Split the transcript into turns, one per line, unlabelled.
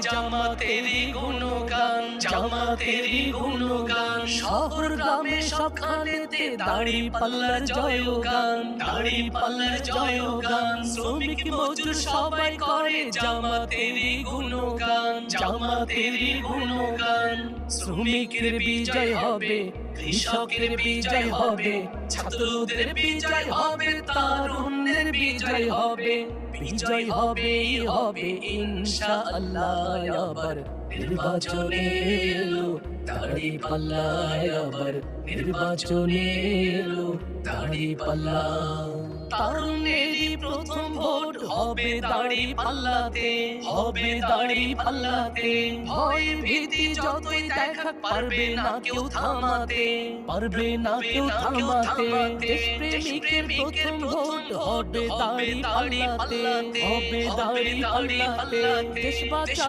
জামাতেরি গুণগান জামাতেরি গুণগান। শহর, গ্রামে, সবখানেতে দাড়ি পাল্লার জয়গান, দাড়ি শ্রমিক মজুর সবাই করে গুণগান গুণগান। শ্রমিকের বিজয় হবে, কৃষকের বিজয় হবে, ছাত্রদের বিজয় হবে তারুণ্যের বিজয় হবে বিজয় হবে হবে, ইনশাআল্লাহ আবার। নির্বাচনে এলো, দাড়ি আবার। নির্বাচনে এলো, দাড়ি পাল্লা। ভোট হবে দাড়ি পাল্লাতে হবে দাড়ি পাল্লাতে ভয় ভীতি যতই দেখা পারবে না কেউ থামাতে পারবে না কেউ থামাতে দেশপ্রেমিকের প্রথম ভোট হবে দাড়ি পাল্লাতে হবে দাড়ি পাল্লাতে দেশ বাঁচা